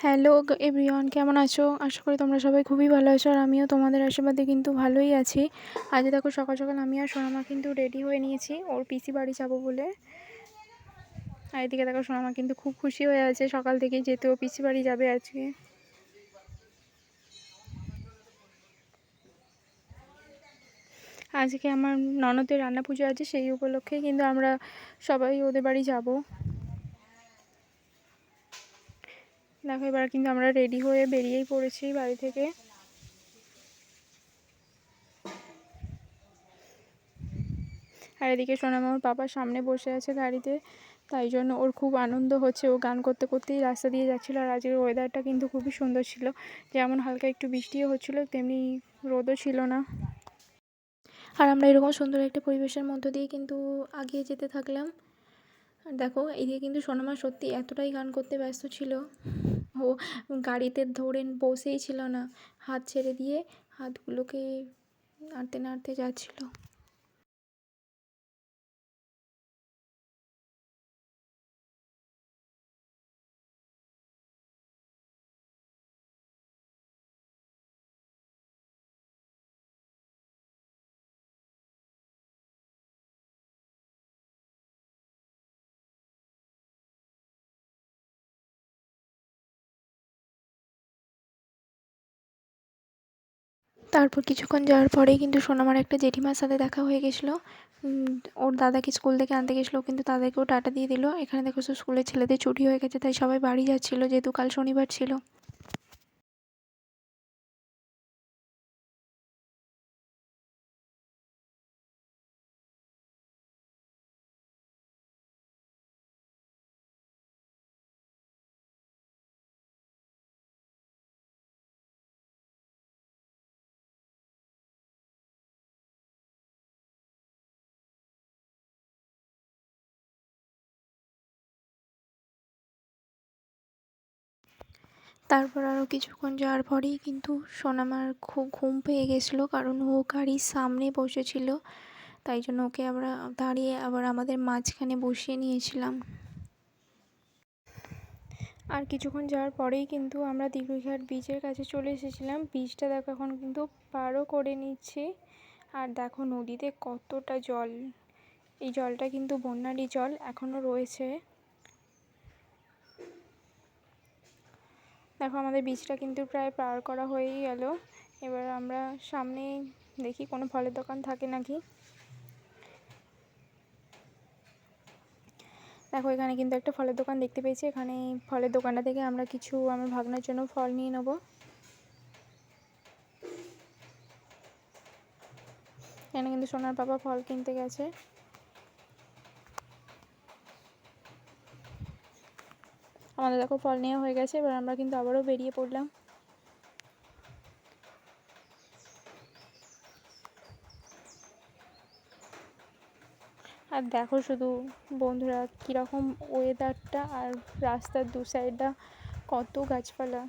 Hello everyone কেমন আছো? আশা করি তোমরা সবাই খুবই ভালো আছো আর আমিও তোমাদের আশীর্বাদে কিন্তু ভালোই আছি। আজ দেখো সকাল সকাল আমি আর সোনামা কিন্তু রেডি হয়ে নিয়েছি। ওর পিসি বাড়ি যাব বলে। আর এদিকে দেখো সোনামা কিন্তু খুব খুশি হয়ে আছে সকাল থেকে, যেহেতু ও পিসি বাড়ি যাবে আজকে। আজকে আমার ননদের রান্না পুজো আছে, সেই উপলক্ষে কিন্তু আমরা সবাই ওদের বাড়ি যাব। দেখো, এবার কিন্তু আমরা রেডি হয়ে বেরিয়েই পড়েছি বাড়ি থেকে। আর এদিকে সোনামার পাপা সামনে বসে আছে গাড়িতে, তাই জন্য ওর খুব আনন্দ হচ্ছে। ও গান করতে করতেই রাস্তা দিয়ে যাচ্ছিল, আর আজকের ওয়েদারটা কিন্তু খুবই সুন্দর ছিল। যেমন হালকা একটু বৃষ্টিও হচ্ছিল, তেমনি রোদও ছিল না। আর আমরা এরকম সুন্দর একটা পরিবেশের মধ্য দিয়ে কিন্তু আগিয়ে যেতে থাকলাম। আর দেখো, এদিকে কিন্তু সোনামা সত্যি এতটাই গান করতে ব্যস্ত ছিল। ও গাড়িতে ধরে বসেই ছিল না। হাত ছেড়ে দিয়ে হাতগুলোকে নাড়তে নাড়তে যাচ্ছিল। তারপর কিছুক্ষণ যাওয়ার পরেই কিন্তু সোনামার একটা জেঠিমার সাথে দেখা হয়ে গেছিল। ওর দাদাকে স্কুল থেকে আনতে গেছিল কিন্তু তাদেরকেও টাটা দিয়ে দিল। এখানে দেখো স্কুলের ছেলেদের ছুটি হয়ে গেছে, তাই সবাই বাড়ি যাচ্ছিল, যেহেতু কাল শনিবার ছিল। তারপর আরও কিছুক্ষণ যাওয়ার পরেই কিন্তু সোনামার খুব ঘুম পেয়ে গেছিল, কারণ ও গাড়ির সামনে বসেছিল। তাই জন্য ওকে আমরা দাঁড়িয়ে আবার আমাদের মাঝখানে বসিয়ে নিয়েছিলাম। আর কিছুক্ষণ যাওয়ার পরেই কিন্তু আমরা দীঘিঘাট বিচের কাছে চলে এসেছিলাম। বিচটা দেখো এখন কিন্তু পারও করে নিচ্ছি। আর দেখো নদীতে কতটা জল। এই জলটা কিন্তু বন্যারই জল এখনও রয়েছে। দেখো আমাদের বীজটা কিন্তু প্রায় পার করা হয়েই গেল। এবার আমরা সামনে দেখি কোনো ফলের দোকান থাকে নাকি। দেখো এখানে কিন্তু একটা ফলের দোকান দেখতে পেয়েছি। এখানে ফলের দোকানটা থেকে আমরা কিছু আমার ভাগনার জন্য ফল নিয়ে নেব। এখানে কিন্তু সোনার বাবা ফল কিনতে গেছে। আমাদের দেখো ফল নেওয়া হয়ে গেছে, এবার আমরা কিন্তু আবারও বেরিয়ে পড়লাম। আর দেখো শুধু বন্ধুরা কীরকম ওয়েদারটা আর রাস্তার দু সাইডটা কত গাছপালা।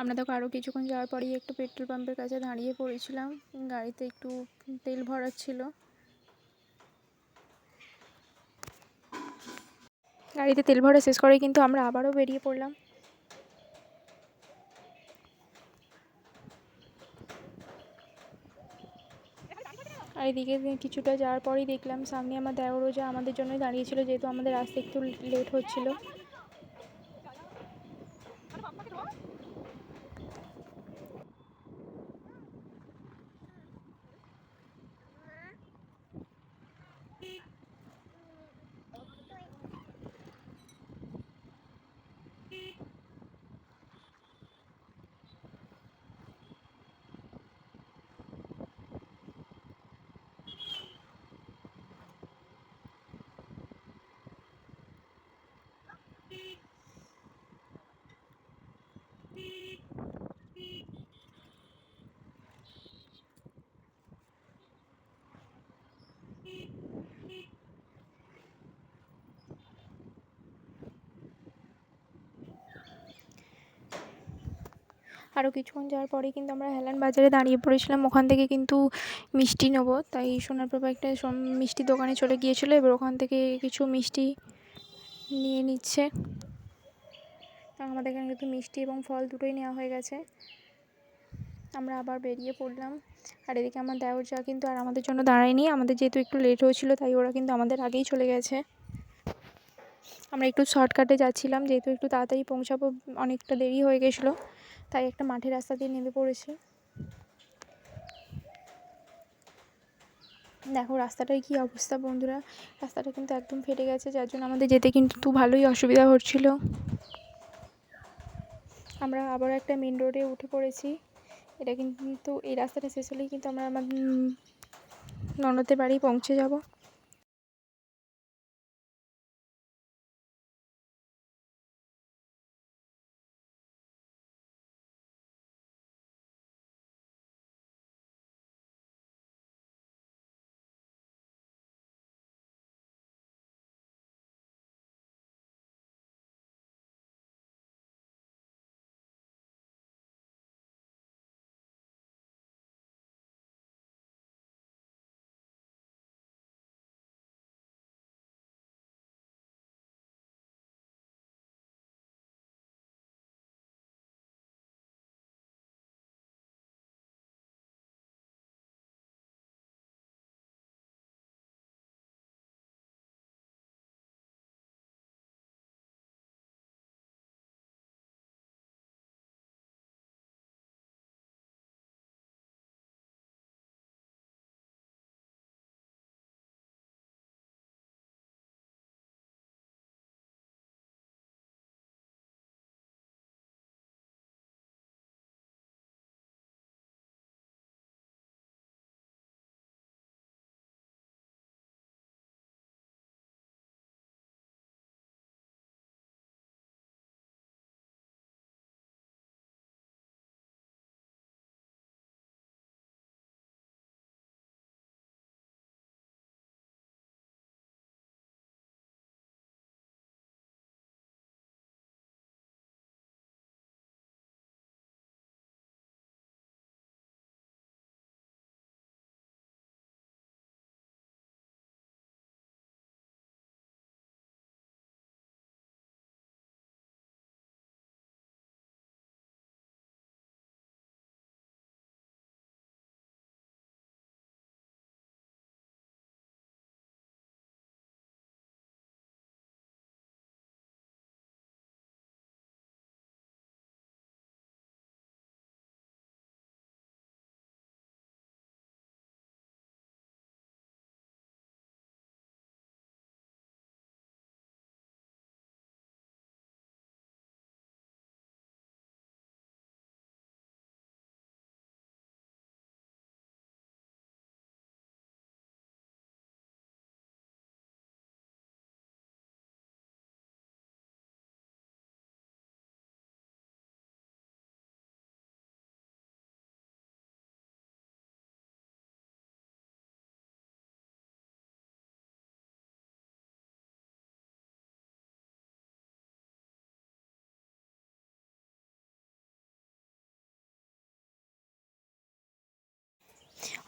আমরা দেখো আরও কিছুক্ষণ যাওয়ার পরেই একটু পেট্রোল পাম্পের কাছে দাঁড়িয়ে পড়েছিলাম। গাড়িতে একটু তেল ভরাচ্ছিল গাড়িতে তেল ভরা শেষ করে কিন্তু আমরা আবারও বেরিয়ে পড়লাম। আর এদিকে কিছুটা যাওয়ার পরেই দেখলাম সামনে আমার দেওরও যা আমাদের জন্যই দাঁড়িয়েছিল যেহেতু আমাদের আসতে একটু লেট হচ্ছিল। আরও কিছুক্ষণ যাওয়ার পরেই কিন্তু আমরা হেলান বাজারে দাঁড়িয়ে পড়েছিলাম। ওখান থেকে কিন্তু মিষ্টি নেব। তাই সোনারপ্রভা একটা মিষ্টির দোকানে চলে গিয়েছিল। এবার ওখান থেকে কিছু মিষ্টি নিয়ে নিচ্ছে। আমাদের এখানে কিন্তু মিষ্টি এবং ফল দুটোই নেওয়া হয়ে গেছে। আমরা আবার বেরিয়ে পড়লাম। আর এদিকে আমার দেওর যা কিন্তু আর আমাদের জন্য দাঁড়ায়নি। আমাদের যেহেতু একটু লেট হয়েছিলো, তাই ওরা কিন্তু আমাদের আগেই চলে গেছে। আমরা একটু শর্টকাটে যাচ্ছিলাম। যেহেতু একটু তাড়াতাড়ি পৌঁছাবো, অনেকটা দেরি হয়ে গেছিল। তাই একটা মাঠের রাস্তা দিয়ে নেমে পড়েছি। দেখো রাস্তাটায় কী অবস্থা বন্ধুরা, রাস্তাটা কিন্তু একদম ফেটে গেছে, যার জন্য আমাদের যেতে কিন্তু ভালোই অসুবিধা হচ্ছিল। আমরা আবার একটা মেন রোডে উঠে পড়েছি। এটা কিন্তু এই রাস্তাটা শেষ হলেই কিন্তু আমরা আমার ননদের বাড়ি পৌঁছে যাব।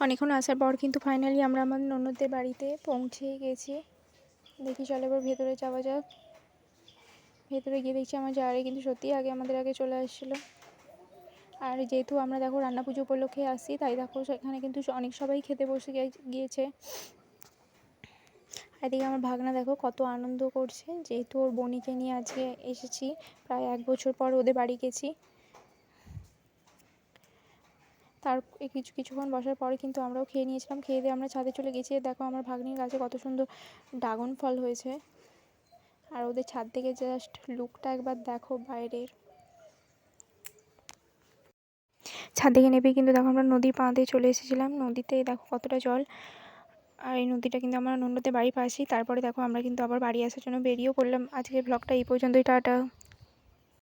অনেকক্ষণ আসার পর কিন্তু ফাইনালি আমরা আমার ননদদের বাড়িতে পৌঁছে গেছি। দেখি চলো এবার ভেতরে যাওয়া যাক। ভেতরে গিয়ে দেখছি আমার জারে কিন্তু সত্যিই আগে আমাদের আগে চলে আসছিল। আর যেহেতু আমরা দেখো রান্না পুজো উপলক্ষে আসি, তাই দেখো সেখানে কিন্তু অনেক সবাই খেতে বসে গিয়েছে। এদিকে আমার ভাগনা দেখো কত আনন্দ করছে। যেহেতু ওর বোনিকে নিয়ে আজকে এসেছি, প্রায় এক বছর পর ওদের বাড়ি গেছি। তার কিছু, কিছুক্ষণ বসার পরে কিন্তু আমরাও খেয়ে নিয়েছিলাম। খেয়ে দিয়ে আমরা ছাদে চলে গেছি দেখো আমার ভাগ্নির গাছে কত সুন্দর ড্রাগন ফল হয়েছে। আর ওদের ছাদ থেকে জাস্ট লুকটা একবার দেখো বাইরের। ছাদ থেকে নেবে কিন্তু দেখো আমরা নদীর বাঁধে চলে এসেছিলাম। নদীতে দেখো কতটা জল। আর এই নদীটা কিন্তু আমরা নন্নদের বাড়ির পাশেই তারপরে দেখো আমরা কিন্তু আবার বাড়ি আসার জন্য বেরিয়েও পড়লাম। আজকের ব্লগটা এই পর্যন্তই, টাটা।